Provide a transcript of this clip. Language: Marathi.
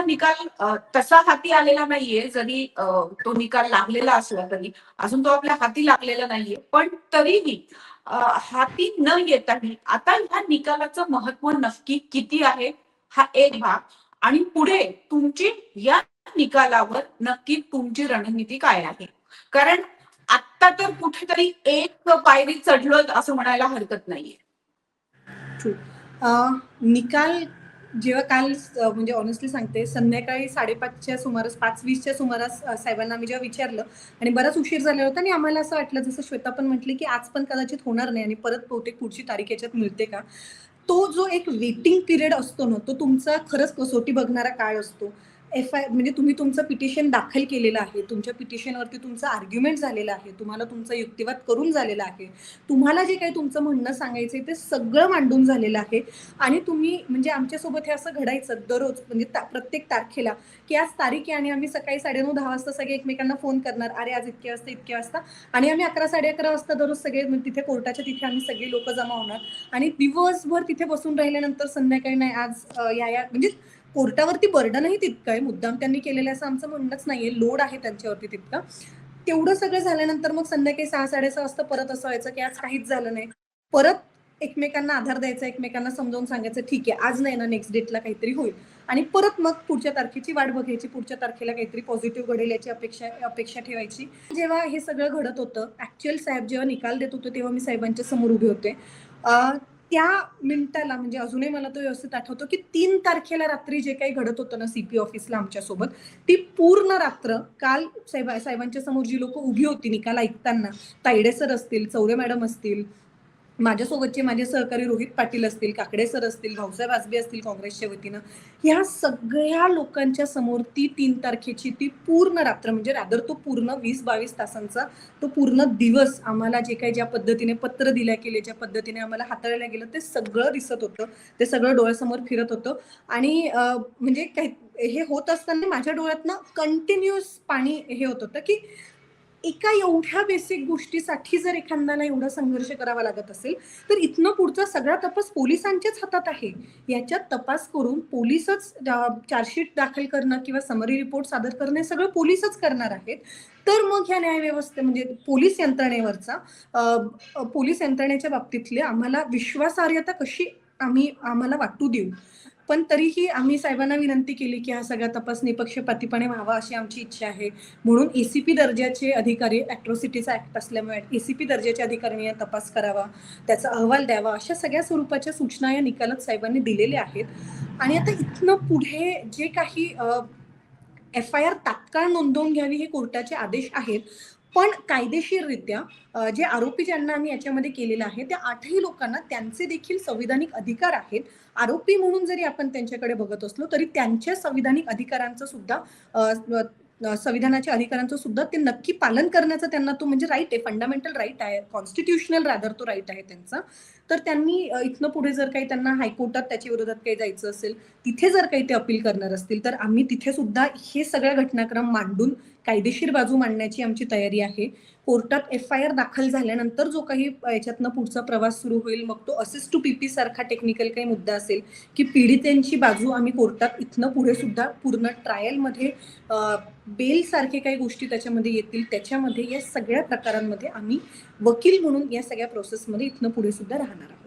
हा निकाल तसा हाती आलेला नाहीये जरी तो निकाल लागलेला असला तरी. अजून तो आपल्या हाती लागलेला नाहीये. पण तरीही हाती न येताही आता ह्या निकालाचं महत्त्व नक्की किती आहे हा एक भाग. आणि पुढे तुमची या निकालावर नक्की तुमची रणनीती काय आहे? कारण आता तर कुठेतरी एक पायरी चढलोय असं म्हणायला हरकत नाहीये. निकाल जेव्हा काल म्हणजे ऑनेस्टली सांगते संध्याकाळी साडेपाचच्या सुमारास पाच वीसच्या सुमारास साहेबांना आम्ही जेव्हा विचारलं आणि बराच उशीर झाला होता आणि आम्हाला असं वाटलं जसं श्वेता पण म्हटली की आज पण कदाचित होणार नाही आणि परत बहुतेक पुढची तारीख याच्यात मिळते का? तो जो एक वेटिंग पिरियड असतो ना तो तुमचा खरंच कसोटी बघणारा काळ असतो. एफ आय म्हणजे तुम्ही तुमचं पिटिशन दाखल केलेलं आहे तुमच्या पिटिशनवरती तुमचं आर्ग्युमेंट झालेलं आहे तुम्हाला तुमचा युक्तिवाद करून झालेला आहे तुम्हाला जे काही तुमचं म्हणणं सांगायचं ते सगळं मांडून झालेलं आहे. आणि तुम्ही म्हणजे आमच्यासोबत हे असं घडायचं दररोज म्हणजे ता- प्रत्येक तारखेला की आज तारीख आहे आणि आम्ही सकाळी साडेनऊ दहा वाजता सगळे एकमेकांना फोन करणार अरे आज इतके वाजता इतके वाजता आणि आम्ही अकरा साडे अकरा वाजता दररोज सगळे म्हणजे तिथे कोर्टाच्या तिथे आम्ही सगळे लोक जमा होणार. आणि दिवसभर तिथे बसून राहिल्यानंतर संध्याकाळी नाही आज या या म्हणजे कोर्टावरती बर्डनही तितकं आहे. मुद्दाम त्यांनी केलेलं असं आमचं म्हणणंच नाहीये. लोड आहे त्यांच्यावरती तितकं. तेवढं सगळं झाल्यानंतर मग संध्याकाळी सहा साडेसहा वाजता परत असं व्हायचं की आज काहीच झालं नाही. परत एकमेकांना आधार द्यायचा एकमेकांना समजावून सांगायचं ठीक आहे आज नाही ना नेक्स्ट डेटला काहीतरी होईल. आणि परत मग पुढच्या तारखेची वाट बघायची पुढच्या तारखेला काहीतरी पॉझिटिव्ह घडेल याची अपेक्षा अपेक्षा ठेवायची. जेव्हा हे सगळं घडत होतं ऍक्च्युअल साहेब जेव्हा निकाल देत होते तेव्हा मी साहेबांच्या समोर उभे होते. त्या मिनिटाला म्हणजे अजूनही मला तो व्यवस्थित आठवतो की तीन तारखेला रात्री जे काही घडत होतं ना सीपी ऑफिसला आमच्यासोबत ती पूर्ण रात्र काल साहेब साहेबांच्या समोर जी लोक उभी होती निकाल ऐकताना तायडे सर असतील चौरे मॅडम असतील माझ्यासोबतचे माझे सहकारी रोहित पाटील असतील काकडे सर असतील भाऊसाहेब आजबे असतील काँग्रेसच्या वतीनं ह्या सगळ्या लोकांच्या समोर ती तीन तारखेची ती पूर्ण रात्र म्हणजे रादर तो पूर्ण वीस बावीस तासांचा तो पूर्ण दिवस आम्हाला जे काही ज्या पद्धतीने पत्र दिल्या गेले ज्या पद्धतीने आम्हाला हाताळल्या गेलं ते सगळं दिसत होतं ते सगळं डोळ्यासमोर फिरत होतं. आणि म्हणजे काही हे होत असताना माझ्या डोळ्यातनं कंटिन्युअस पाणी हे होत होतं की एका एवढ्या बेसिक गोष्टीसाठी जर एखाद्याला एवढा संघर्ष करावा लागत असेल तर इथनं पुढचा सगळा तपास पोलिसांच्याच हातात आहे. याच्यात तपास करून पोलिसच चार्जशीट दाखल करणं किंवा समरी रिपोर्ट सादर करणं हे सगळं पोलिसच करणार आहेत. तर मग ह्या न्यायव्यवस्थे म्हणजे पोलीस यंत्रणेवरचा पोलीस यंत्रणेच्या बाबतीतले आम्हाला विश्वासार्हता कशी आम्ही आम्हाला वाटू देऊ? पण तरीही आम्ही साहेबांना विनंती केली की हा सगळा तपास निपक्षपातीपणे व्हावा अशी आमची इच्छा आहे. म्हणून एसीपी दर्जाचे अधिकारी अॅट्रॉसिटीचा ऍक्ट असल्यामुळे एसीपी दर्जाच्या अधिकाऱ्यांनी या तपास करावा त्याचा अहवाल द्यावा अशा सगळ्या स्वरूपाच्या सूचना या निकालात साहेबांनी दिलेल्या आहेत. आणि आता इथनं पुढे जे काही एफ आय आर तात्काळ नोंदवून घ्यावी हे कोर्टाचे आदेश आहेत पण कायदेशीररित्या जे आरोपी ज्यांना आम्ही याच्यामध्ये केलेलं आहे त्या आठही लोकांना त्यांचे देखील संविधानिक अधिकार आहेत. आरोपी म्हणून जरी आपण त्यांच्याकडे बघत असलो तरी त्यांच्या संविधानिक अधिकारांचं सुद्धा संविधानाच्या अधिकारांचं सुद्धा ते नक्की पालन करण्याचा त्यांना तो म्हणजे राईट आहे. फंडामेंटल राईट आहे. कॉन्स्टिट्युशनल रादर तो राईट आहे त्यांचा. तर त्यांनी इथनं पुढे जर काही त्यांना हायकोर्टात त्याच्या विरोधात काही जायचं असेल तिथे जर काही ते अपील करणार असतील तर आम्ही तिथे सुद्धा हे सगळ्या घटनाक्रम मांडून कायदेशीर बाजू मांडण्याची आमची तयारी आहे. कोर्टात एफ आय आर दाखल झाल्यानंतर जो काही याच्यातनं पुढचा प्रवास सुरू होईल मग तो असिस्ट टू पीपी सारखा टेक्निकल काही मुद्दा असेल की पीडितांची बाजू आम्ही कोर्टात इथनं पुढे सुद्धा पूर्ण ट्रायलमध्ये बेल सारखे काही गोष्टी त्याच्यामध्ये येतील. त्याच्यामध्ये या सगळ्या प्रकारांमध्ये आम्ही वकील म्हणून या सगळ्या प्रोसेसमध्ये इथनं पुढे सुद्धा राहणार आहोत.